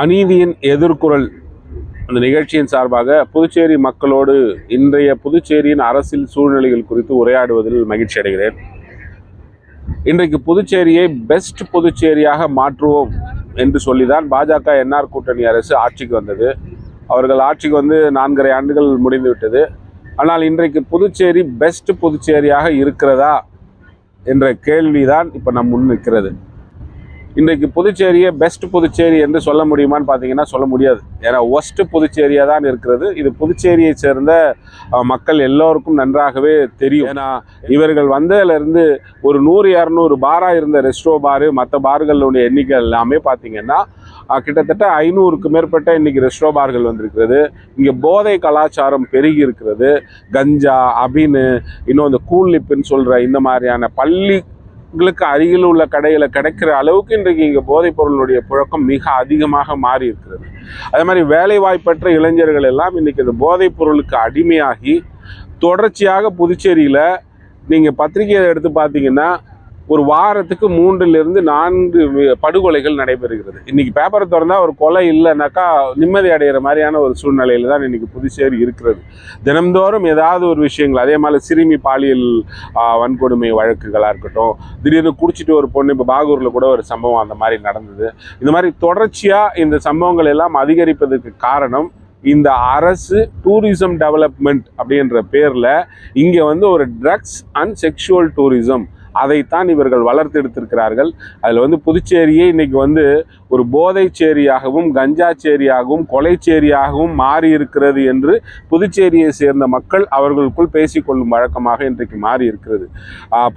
அநீதியின் எதிர்குரல் அந்த நிகழ்ச்சியின் சார்பாக புதுச்சேரி மக்களோடு இன்றைய புதுச்சேரியின் அரசியல் சூழ்நிலைகள் குறித்து உரையாடுவதில் மகிழ்ச்சி அடைகிறேன். இன்றைக்கு புதுச்சேரியை பெஸ்ட் புதுச்சேரியாக மாற்றுவோம் என்று சொல்லிதான் பாஜக என்ஆர் கூட்டணி அரசு ஆட்சிக்கு வந்தது. அவர்கள் ஆட்சிக்கு வந்து நான்கரை ஆண்டுகள் முடிந்து விட்டது. ஆனால் இன்றைக்கு புதுச்சேரி பெஸ்ட் புதுச்சேரியாக இருக்கிறதா என்ற கேள்விதான் இப்போ நம் முன் நிற்கிறது. இன்றைக்கு புதுச்சேரியை பெஸ்ட் புதுச்சேரி என்று சொல்ல முடியுமான்னு பார்த்தீங்கன்னா சொல்ல முடியாது. ஏன்னா ஒஸ்ட் புதுச்சேரியாக தான் இருக்கிறது. இது புதுச்சேரியை சேர்ந்த மக்கள் எல்லோருக்கும் நன்றாகவே தெரியும். ஏன்னா இவர்கள் வந்ததுலேருந்து ஒரு நூறு இரநூறு பாராக இருந்த ரெஸ்டோ பாரு மற்ற பார்களுடைய எண்ணிக்கை எல்லாமே பார்த்தீங்கன்னா கிட்டத்தட்ட ஐநூறுக்கு மேற்பட்ட இன்றைக்கி ரெஸ்டோ பார்கள் வந்திருக்கிறது. இங்கே போதை கலாச்சாரம் பெருகி இருக்கிறது. கஞ்சா அபினு இன்னும் இந்த கூல் லிப்புன்னு சொல்கிற இந்த மாதிரியான பள்ளி உங்களுக்கு அருகில் உள்ள கடையில் கிடைக்கிற அளவுக்கு இன்றைக்கு இங்கே போதைப் பொருளுடைய புழக்கம் மிக அதிகமாக மாறி இருக்கிறது. அதே மாதிரி வேலை வாய்ப்பற்ற இளைஞர்கள் எல்லாம் இன்னைக்கு இந்த போதைப் பொருளுக்கு அடிமையாகி தொடர்ச்சியாக புதுச்சேரியில் நீங்கள் பத்திரிகையை எடுத்து பார்த்தீங்கன்னா ஒரு வாரத்துக்கு மூன்றிலிருந்து நான்கு படுகொலைகள் நடைபெறுகிறது. இன்னைக்கு பேப்பரை திறந்தா ஒரு கொலை இல்லைனாக்கா நிம்மதி அடைகிற மாதிரியான ஒரு சூழ்நிலையில் தான் இன்னைக்கு புதுச்சேரி இருக்கிறது. தினம்தோறும் ஏதாவது ஒரு விஷயங்கள் அதே மாதிரி சிறுமி பாலியல் வன்கொடுமை வழக்குகளாக இருக்கட்டும் திடீர்னு குடிச்சிட்டு ஒரு பொண்ணு இப்போ பாகூரில் கூட ஒரு சம்பவம் அந்த மாதிரி நடந்தது. இந்த மாதிரி தொடர்ச்சியாக இந்த சம்பவங்கள் எல்லாம் அதிகரிப்பதற்கு காரணம் இந்த அரசு டூரிசம் டெவலப்மெண்ட் அப்படின்ற பேரில் இங்கே வந்து ஒரு ட்ரக்ஸ் அண்ட் செக்ஷுவல் டூரிசம் அதைத்தான் இவர்கள் வளர்த்து எடுத்திருக்கிறார்கள். அதில் வந்து புதுச்சேரியே இன்னைக்கு வந்து ஒரு போதைச்சேரியாகவும் கஞ்சாச்சேரியாகவும் கொலைச்சேரியாகவும் மாறி இருக்கிறது என்று புதுச்சேரியை சேர்ந்த மக்கள் அவர்களுக்குள் பேசிக்கொள்ளும் வழக்கமாக இன்றைக்கு மாறி இருக்கிறது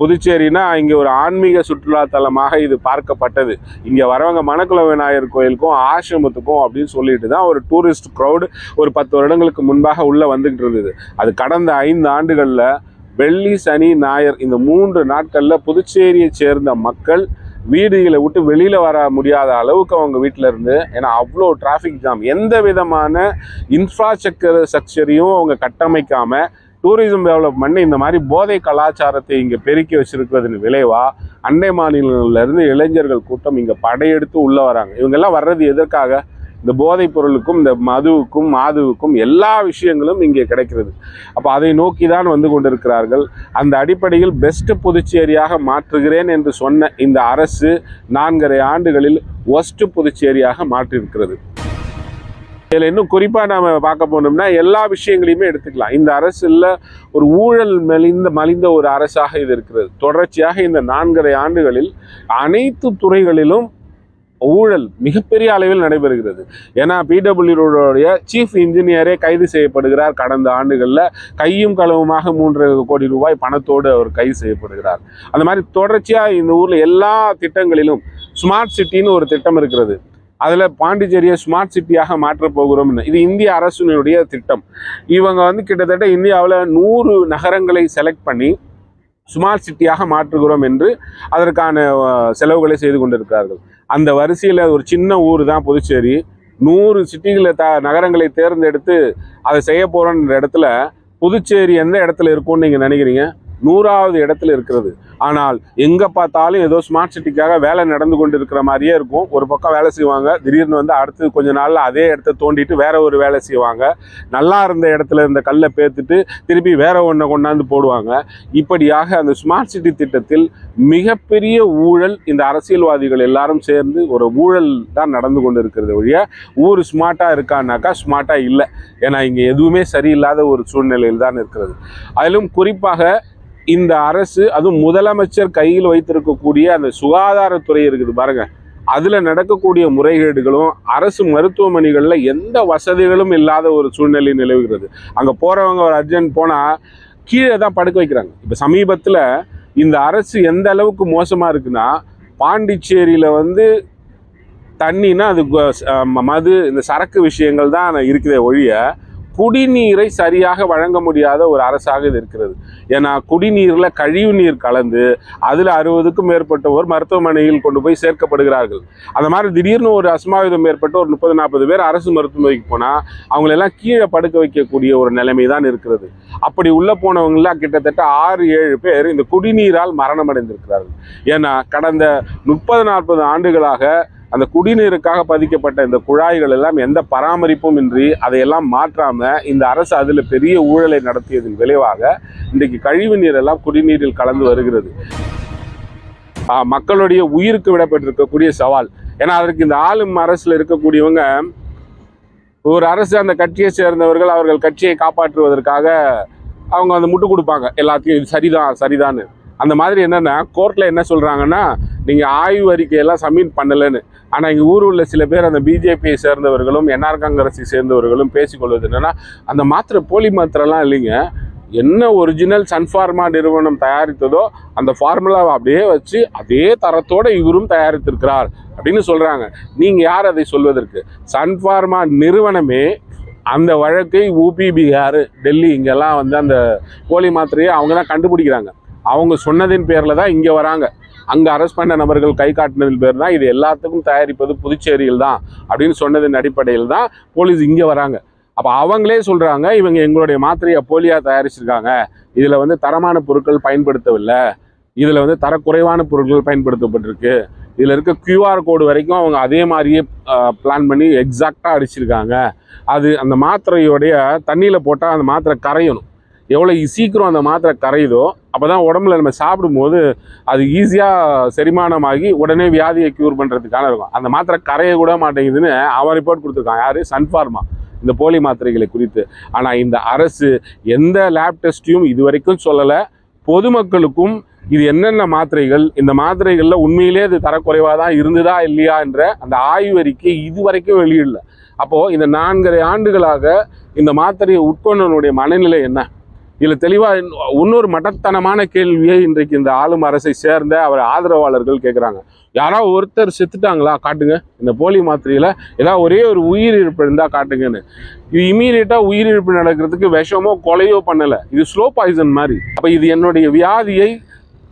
புதுச்சேரினா இங்கே ஒரு ஆன்மீக சுற்றுலா தலமாக இது பார்க்கப்பட்டது. இங்கே வரவங்க மணக்குள விநாயகர் கோயிலுக்கும் ஆசிரமத்துக்கும் அப்படின்னு சொல்லிட்டு தான் ஒரு டூரிஸ்ட் க்ரௌடு ஒரு பத்து வருடங்களுக்கு முன்பாக உள்ளே வந்துக்கிட்டு இருந்தது. அது கடந்த ஐந்து ஆண்டுகளில் வெள்ளி சனி ஞாயிறு இந்த மூன்று நாட்களில் புதுச்சேரியை சேர்ந்த மக்கள் வீடுகளை விட்டு வெளியில் வர முடியாத அளவுக்கு அவங்க வீட்டில் இருந்து ஏன்னா அவ்வளோ டிராஃபிக் ஜாம் எந்த விதமான இன்ஃப்ராஸ்ட்ரக்சர் ஸ்ட்ரக்சரையும் அவங்க கட்டமைக்காமல் டூரிசம் டெவலப்மெண்ட் இந்த மாதிரி போதை கலாச்சாரத்தை இங்கே பெருக்கி வச்சிருக்கிறதன் விளைவாக அண்டை மாநிலங்கள்ல இருந்து இளைஞர்கள் கூட்டம் இங்கே படையெடுத்து உள்ளே வராங்க. இவங்கெல்லாம் வர்றது எதற்காக? இந்த போதைப் பொருளுக்கும் இந்த மதுவுக்கும் மாதுவுக்கும் எல்லா விஷயங்களும் இங்கே கிடைக்கிறது. அப்போ அதை நோக்கி தான் வந்து கொண்டிருக்கிறார்கள். அந்த அடிப்படையில் பெஸ்ட் புதுச்சேரியாக மாற்றுகிறேன் என்று சொன்ன இந்த அரசு நான்கரை ஆண்டுகளில் ஒஸ்ட் புதுச்சேரியாக மாற்றியிருக்கிறது. இதில் இன்னும் குறிப்பாக நாம் பார்க்க போனோம்னா எல்லா விஷயங்களையுமே எடுத்துக்கலாம். இந்த அரசில் ஒரு ஊழல் மலிந்த மலிந்த ஒரு அரசாக இது இருக்கிறது. தொடர்ச்சியாக இந்த நான்கரை ஆண்டுகளில் அனைத்து துறைகளிலும் ஊழல் மிகப்பெரிய அளவில் நடைபெறுகிறது. ஏன்னா பிடபிள்யூடைய சீஃப் இன்ஜினியரே கைது செய்யப்படுகிறார். கடந்த ஆண்டுகளில் கையும் களவுமாக மூன்று கோடி ரூபாய் பணத்தோடு அவர் கைது செய்யப்படுகிறார். அந்த மாதிரி தொடர்ச்சியாக இந்த ஊரில் எல்லா திட்டங்களிலும் ஸ்மார்ட் சிட்டின்னு ஒரு திட்டம் இருக்கிறது. அதில் பாண்டிச்சேரியை ஸ்மார்ட் சிட்டியாக மாற்றப் போகிறோம் இது இந்திய அரசினுடைய திட்டம். இவங்க வந்து கிட்டத்தட்ட இந்தியாவில் நூறு நகரங்களை செலக்ட் பண்ணி ஸ்மார்ட் சிட்டியாக மாற்றுகிறோம் என்று அதற்கான செலவுகளை செய்து கொண்டிருக்கிறார்கள். அந்த வரிசையில் ஒரு சின்ன ஊர் தான் புதுச்சேரி. நூறு சிட்டிகளை த நகரங்களை தேர்ந்தெடுத்து அதை செய்ய போகிறோன்ற இடத்துல புதுச்சேரி எந்த இடத்துல இருக்கும்னு நீங்கள் நினைக்கிறீங்க? நூறாவது இடத்துல இருக்கிறது. ஆனால் எங்கே பார்த்தாலும் ஏதோ ஸ்மார்ட் சிட்டிக்காக வேலை நடந்து கொண்டு இருக்கிற மாதிரியே இருக்கும். ஒரு பக்கம் வேலை செய்வாங்க. திடீர்னு வந்து அடுத்து கொஞ்ச நாளில் அதே இடத்த தோண்டிட்டு வேற ஒரு வேலை செய்வாங்க. நல்லா இருந்த இடத்துல இருந்த கல்லை பேத்துட்டு திருப்பி வேற ஒன்றை கொண்டாந்து போடுவாங்க. இப்படியாக அந்த ஸ்மார்ட் சிட்டி திட்டத்தில் மிகப்பெரிய ஊழல் இந்த அரசியல்வாதிகள் எல்லாரும் சேர்ந்து ஒரு ஊழல் தான் நடந்து கொண்டு இருக்கிறது ஒழிய ஊர் ஸ்மார்ட்டாக இருக்கான்னாக்கா ஸ்மார்ட்டாக இல்லை. ஏன்னா இங்கே எதுவுமே சரியில்லாத ஒரு சூழ்நிலையில் தான் இருக்கிறது. அதிலும் குறிப்பாக இந்த அரசு அதுவும் முதலமைச்சர் கையில் வைத்திருக்கக்கூடிய அந்த சுகாதாரத்துறை இருக்குது பாருங்க. அதில் நடக்கக்கூடிய முறைகேடுகளும் அரசு மருத்துவமனைகளில் எந்த வசதிகளும் இல்லாத ஒரு சூழ்நிலை நிலவுகிறது. அங்கே போகிறவங்க ஒரு அர்ஜென்ட் போனால் கீழே தான் படுக்க வைக்கிறாங்க. இப்போ சமீபத்தில் இந்த அரசு எந்த அளவுக்கு மோசமாக இருக்குன்னா பாண்டிச்சேரியில் வந்து தண்ணின்னா அது மது இந்த சரக்கு விஷயங்கள் தான் இருக்குதே ஒழிய குடிநீரை சரியாக வழங்க முடியாத ஒரு அரசாக இது இருக்கிறது. ஏன்னா குடிநீரில் கழிவு நீர் கலந்து அதில் அறுபதுக்கும் மேற்பட்டவர் மருத்துவமனையில் கொண்டு போய் சேர்க்கப்படுகிறார்கள். அந்த மாதிரி திடீர்னு ஒரு அசம்பாவிதம் ஏற்பட்டு ஒரு முப்பது நாற்பது பேர் அரசு மருத்துவமனைக்கு போனால் அவங்களெல்லாம் கீழே படுக்க வைக்கக்கூடிய ஒரு நிலைமை தான் இருக்கிறது. அப்படி உள்ளே போனவங்களாம் கிட்டத்தட்ட ஆறு ஏழு பேர் இந்த குடிநீரால் மரணம் அடைந்திருக்கிறார்கள் ஏன்னா கடந்த முப்பது நாற்பது ஆண்டுகளாக அந்த குடிநீருக்காக பதிக்கப்பட்ட இந்த குழாய்கள் எல்லாம் எந்த பராமரிப்பும் இன்றி அதையெல்லாம் மாற்றாம இந்த அரசு அதில் பெரிய ஊழலை நடத்தியதன் விளைவாக இன்றைக்கு கழிவு நீர் எல்லாம் குடிநீரில் கலந்து வருகிறது. ஆஹ் மக்களுடைய உயிருக்கு விடப்பட்டிருக்கக்கூடிய சவால். ஏன்னா அதற்கு இந்த ஆளும் அரசுல இருக்கக்கூடியவங்க ஒரு அரசு அந்த கட்சியை சேர்ந்தவர்கள் அவர்கள் கட்சியை காப்பாற்றுவதற்காக அவங்க வந்து முட்டு கொடுப்பாங்க. எல்லாத்தையும் இது சரிதான் சரிதான்னு. அந்த மாதிரி என்னென்னா கோர்ட்டில் என்ன சொல்கிறாங்கன்னா நீங்கள் ஆய்வு அறிக்கையெல்லாம் சப்மிட் பண்ணலைன்னு. ஆனால் எங்கள் ஊர் உள்ள சில பேர் அந்த பிஜேபியை சேர்ந்தவர்களும் என்ஆர் காங்கிரஸை சேர்ந்தவர்களும் பேசிக்கொள்வது என்னென்னா அந்த மாத்திரை போலி மாத்திரைலாம் இல்லைங்க. என்ன ஒரிஜினல் சன்ஃபார்மா நிறுவனம் தயாரித்ததோ அந்த ஃபார்முலாவை அப்படியே வச்சு அதே தரத்தோடு இவரும் தயாரித்திருக்கிறார் அப்படின்னு சொல்கிறாங்க நீங்கள் யார் அதை சொல்வதற்கு? சன்ஃபார்மா நிறுவனமே அந்த வழக்கை ஊபி பீகார் டெல்லி இங்கெல்லாம் வந்து அந்த போலி மாத்திரையை அவங்க தான் கண்டுபிடிக்கிறாங்க. அவங்க சொன்னதின் பேரில் தான் இங்கே வராங்க. அங்கே அரெஸ்ட் பண்ண நபர்கள் கை காட்டினதின் பேர் தான் இது எல்லாத்துக்கும் தயாரிப்பது புதுச்சேரியில் தான் அப்படின்னு சொன்னதின் அடிப்படையில் தான் போலீஸ் இங்கே வராங்க. அப்போ அவங்களே சொல்கிறாங்க இவங்க எங்களுடைய மாத்திரையை போலியாக தயாரிச்சிருக்காங்க. இதில் வந்து தரமான பொருட்கள் பயன்படுத்தவில்லை. இதில் வந்து தரக்குறைவான பொருட்கள் பயன்படுத்தப்பட்டிருக்கு. இதில் இருக்க கியூஆர் கோடு வரைக்கும் அவங்க அதே மாதிரியே பிளான் பண்ணி எக்ஸாக்டாக அடிச்சிருக்காங்க. அது அந்த மாத்திரையோடைய தண்ணியில் போட்டால் அந்த மாத்திரை கரையணும். எவ்வளோ சீக்கிரம் அந்த மாத்திரை கரையுதோ அப்போ தான் உடம்புல நம்ம சாப்பிடும்போது அது ஈஸியாக செரிமானமாகி உடனே வியாதியை க்யூர் பண்ணுறதுக்கான இருக்கும். அந்த மாத்திரை கரைய கூட மாட்டேங்குதுன்னு அவன் ரிப்போர்ட் கொடுத்துருக்கான் யார்? சன்ஃபார்மா இந்த போலி மாத்திரைகளை குறித்து. ஆனால் இந்த அரசு எந்த லேப் டெஸ்ட்டையும் இது வரைக்கும் சொல்லலை. பொதுமக்களுக்கும் இது என்னென்ன மாத்திரைகள் இந்த மாத்திரைகளில் உண்மையிலே இது தரக்குறைவாக தான் இருந்ததா இல்லையா என்ற அந்த ஆய்வறிக்கை இது வரைக்கும் வெளியிடல. அப்போது இந்த நான்கரை ஆண்டுகளாக இந்த மாத்திரையை உட்கொண்டனுடைய மனநிலை என்ன? இதில் தெளிவாக இன்னொரு மட்டத்தனமான கேள்வியை இன்றைக்கு இந்த ஆளும் அரசை சேர்ந்த அவர் ஆதரவாளர்கள் கேட்குறாங்க யாராவது ஒருத்தர் செத்துட்டாங்களா? காட்டுங்க. இந்த போலி மாத்திரையில் ஏதாவது ஒரே ஒரு உயிரிழப்பு இருந்தால் காட்டுங்கன்னு. இது இமீடியட்டாக உயிரிழப்பு நடக்கிறதுக்கு விஷமோ கொலையோ பண்ணலை. இது ஸ்லோ பாய்சன் மாதிரி. அப்போ இது என்னுடைய வியாதியை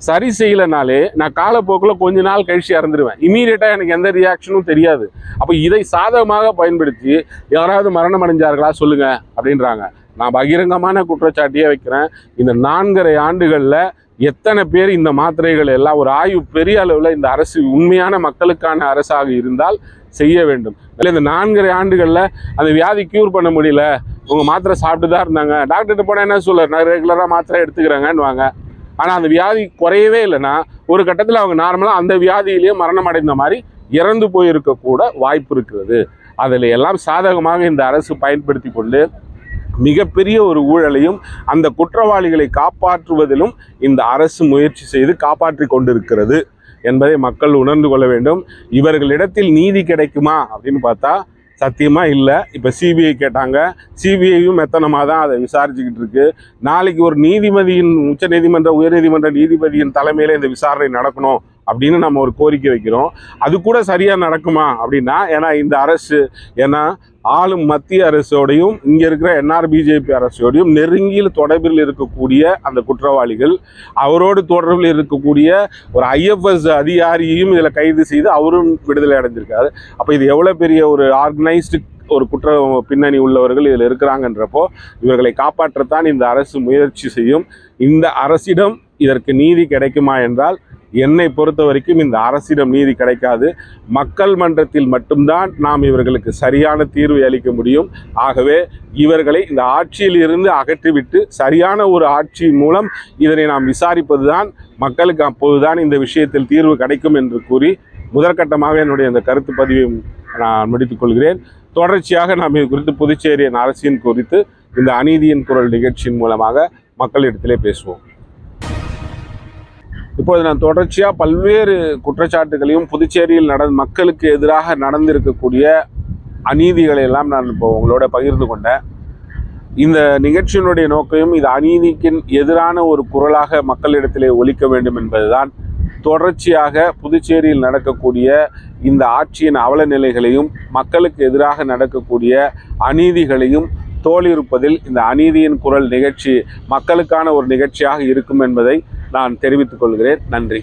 சரி செய்யலைனாலே நான் காலப்போக்கில் கொஞ்ச நாள் கழிச்சு இறந்துருவேன். இமீடியட்டாக எனக்கு எந்த ரியாக்ஷனும் தெரியாது. அப்போ இதை சாதகமாக பயன்படுத்தி யாராவது மரணம் அடைஞ்சார்களா சொல்லுங்கள் அப்படின்றாங்க. நான் பகிரங்கமான குற்றச்சாட்டியே வைக்கிறேன். இந்த நான்கரை ஆண்டுகளில் எத்தனை பேர் இந்த மாத்திரைகள் எல்லாம் ஒரு ஆய்வு பெரிய அளவில் இந்த அரசு உண்மையான மக்களுக்கான அரசாக இருந்தால் செய்ய வேண்டும். இல்லை இந்த நான்கரை ஆண்டுகளில் அந்த வியாதி க்யூர் பண்ண முடியல. உங்கள் மாத்திரை சாப்பிட்டு தான் இருந்தாங்க டாக்டர்கிட்ட போனால் என்ன சொல்ல நான் ரெகுலராக மாத்திரை எடுத்துக்கிறேங்கன்னுவாங்க. ஆனால் அந்த வியாதி குறையவே இல்லைன்னா ஒரு கட்டத்தில் அவங்க நார்மலாக அந்த வியாதியிலேயே மரணம் அடைந்த மாதிரி இறந்து போயிருக்க கூட வாய்ப்பு இருக்கிறது. அதில் எல்லாம் சாதகமாக இந்த அரசு பயன்படுத்தி கொண்டு மிகப்பெரிய ஒரு ஊழலையும் அந்த குற்றவாளிகளை காப்பாற்றுவதிலும் இந்த அரசு முயற்சி செய்து காப்பாற்றி கொண்டிருக்கிறது என்பதை மக்கள் உணர்ந்து கொள்ள வேண்டும். இவர்களிடத்தில் நீதி கிடைக்குமா அப்படின்னு பார்த்தா சத்தியமாக இல்லை. இப்போ சிபிஐ கேட்டாங்க. சிபிஐயும் மெத்தனமாக தான் அதை விசாரிச்சுக்கிட்டு இருக்கு. நாளைக்கு ஒரு நீதிபதியின் உச்ச நீதிமன்ற உயர்நீதிமன்ற நீதிபதியின் தலைமையில் இந்த விசாரணை நடக்கணும். அப்படின்னு நம்ம ஒரு கோரிக்கை வைக்கிறோம். அது கூட சரியாக நடக்குமா அப்படின்னா ஏன்னா இந்த அரசு ஏன்னா ஆளும் மத்திய அரசோடையும் இங்கே இருக்கிற என்ஆர் பிஜேபி அரசோடையும் நெருங்கியில் தொடர்பில் இருக்கக்கூடிய அந்த குற்றவாளிகள் அவரோடு தொடர்பில் இருக்கக்கூடிய ஒரு ஐஎஃப்எஸ் அதிகாரியையும் இதில் கைது செய்து அவரும் விடுதலை அடைஞ்சிருக்காரு. அப்போ இது எவ்வளோ பெரிய ஒரு ஆர்கனைஸ்டு ஒரு குற்ற பின்னணி உள்ளவர்கள் இதில் இருக்கிறாங்கன்றப்போ இவர்களை காப்பாற்றத்தான் இந்த அரசு முயற்சி செய்யும். இந்த அரசிடம் இதற்கு நீதி கிடைக்குமா என்றால் என்னை பொறுத்த வரைக்கும் இந்த அரசிடம் நீதி கிடைக்காது. மக்கள் மன்றத்தில் மட்டும்தான் நாம் இவர்களுக்கு சரியான தீர்வை அளிக்க முடியும். ஆகவே இவர்களை இந்த ஆட்சியில் இருந்து அகற்றிவிட்டு சரியான ஒரு ஆட்சி மூலம் இதனை நாம் விசாரிப்பதுதான் மக்களுக்கு அப்போதுதான் இந்த விஷயத்தில் தீர்வு கிடைக்கும் என்று கூறி முதற்கட்டமாக என்னுடைய இந்த கருத்து பதிவை நான் முடித்துக் கொள்கிறேன். தொடர்ச்சியாக நாம் இது குறித்து புதுச்சேரியின் அரசின் குறித்து இந்த அநீதியின் குரல் நிகழ்ச்சியின் மூலமாக மக்களிடத்திலே பேசுவோம். இப்போது நான் தொடர்ச்சியாக பல்வேறு குற்றச்சாட்டுகளையும் புதுச்சேரியில் நட மக்களுக்கு எதிராக நடந்திருக்கக்கூடிய அநீதிகளை எல்லாம் நான் இப்போ உங்களோட பகிர்ந்து கொண்டேன். இந்த நிகழ்ச்சியினுடைய நோக்கையும் இது அநீதிக்கு எதிரான ஒரு குரலாக மக்களிடத்திலே ஒழிக்க வேண்டும் என்பதுதான். தொடர்ச்சியாக புதுச்சேரியில் நடக்கக்கூடிய இந்த ஆட்சியின் அவல நிலைகளையும் மக்களுக்கு எதிராக நடக்கக்கூடிய அநீதிகளையும் தோலிருப்பதில் இந்த அநீதியின் குரல் நிகழ்ச்சி மக்களுக்கான ஒரு நிகழ்ச்சியாக இருக்கும் என்பதை நான் தெரிவித்துக் கொள்கிறேன். நன்றி.